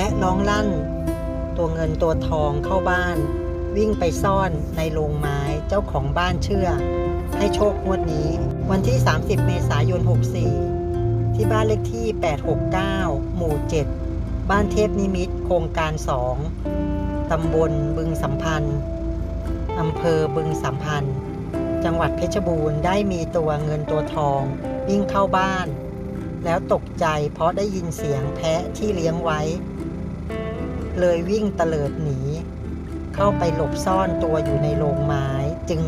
พะร้องลั่น ตัวเงินตัวทองเข้าบ้าน วิ่งไปซ่อนในโรงไม้เจ้าของบ้านเชื่อ ให้โชคงวดนี้ วันที่ 30 เมษายน 64 ที่บ้านเลขที่ 869 หมู่ 7 บ้านเทพนิมิตโครงการ 2 ตำบลบึงสัมพันธ์อำเภอบึงสัมพันธ์ จังหวัดเพชรบูรณ์ได้มีตัวเงินตัวทอง วิ่งเข้าบ้าน แล้วตกใจเพราะได้ยินเสียงแพะที่เลี้ยงไว้ เลยวิ่งเตลิดหนี เข้าไปหลบซ่อนตัวอยู่ในโรงไม้ จึง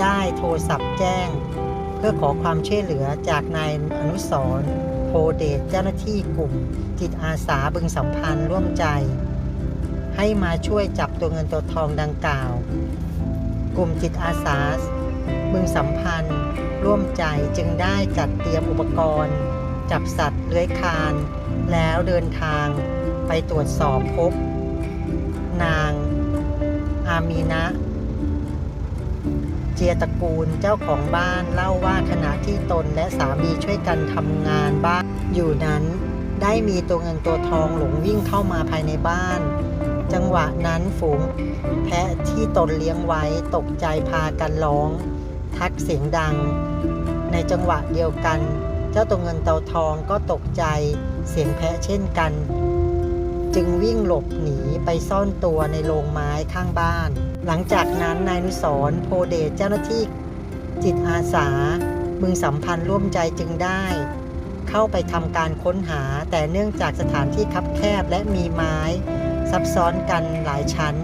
ได้โทรศัพท์แจ้ง เพื่อขอความช่วยเหลือจากนายอนุสรโพเดชเจ้าหน้าที่กลุ่ม จิตอาสาบึงสัมพันธ์ร่วมใจ ให้มาช่วยจับตัวเงินตัวทองดังกล่าว กลุ่มจิตอาสาบึงสัมพันธ์ ร่วมใจจึงได้จัดเตรียมอุปกรณ์ จับสัตว์เลื้อยคลาน แล้วเดินทางไปตรวจสอบพบ นางอามีนะเจียตระกูลเจ้าของบ้านเล่าว่าขณะที่ตนและสามีช่วยกันทำงานบ้านอยู่นั้น ได้มีตัวเงินตัวทองหลงวิ่งเข้ามาภายในบ้าน จังหวะนั้นฝูงแพะที่ตนเลี้ยงไว้ตกใจพากันร้อง ทักเสียงดัง ในจังหวะเดียวกัน เจ้าตัวเงินเตาทองก็ตกใจเสียงแพะเช่นกัน จึงวิ่งหลบหนีไปซ่อนตัวในโรงไม้ข้างบ้าน หลังจากนั้นนายนุสรโพเดชเจ้าหน้าที่จิตอาสามึงสัมพันธ์ร่วมใจจึงได้ เข้าไปทำการค้นหาแต่เนื่องจากสถานที่คับแคบและมีไม้ ซับซ้อนกันหลายชั้น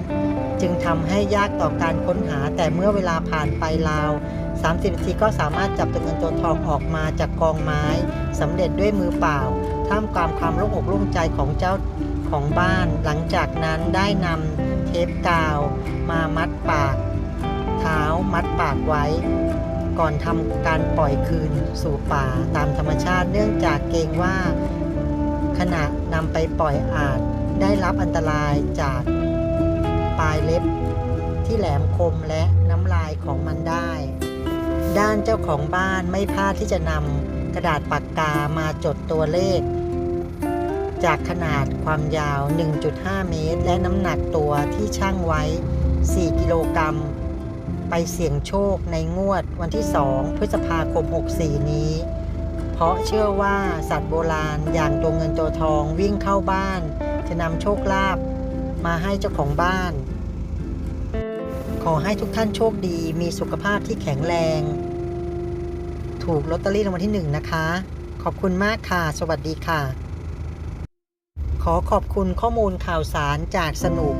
จึงทำให้ยากต่อการค้นหาแต่เมื่อเวลาผ่านไปราว 30นาทีก็สามารถจับตัวเงินตัวทองออกมาจากกองไม้สำเร็จด้วยมือเปล่า ท่ามกลางความโล่งอกโล่งใจของเจ้าของบ้าน หลังจากนั้นได้นำเทปกาว มามัดปาก เท้ามัดปากไว้ ก่อนทำการปล่อยคืนสู่ป่าตามธรรมชาติ เนื่องจากเกรงว่า ขณะนำไปปล่อยอาจได้รับอันตรายจากปลายเล็บที่แหลมคมและน้ำลายของมันได้ ด้านเจ้าของบ้านไม่พลาดที่จะนำกระดาษปากกามาจดตัวเลข จากขนาดความยาว 1.5 เมตร และน้ำหนักตัวที่ช่างไว้ 4 กิโลกรัม ไปเสี่ยงโชคในงวดวันที่ 2 พฤษภาคม 64 นี้ เพราะเชื่อว่าสัตว์โบราณอย่างตัวเงินตัวทองวิ่งเข้าบ้าน จะนำโชคลาภมาให้เจ้าของบ้าน ขอให้ทุกท่านโชคดี มีสุขภาพที่แข็งแรง ถูกลอตเตอรี่รางวัลที่หนึ่งนะคะ ขอบคุณมากค่ะ สวัสดีค่ะ ขอขอบคุณข้อมูลข่าวสารจากสนุก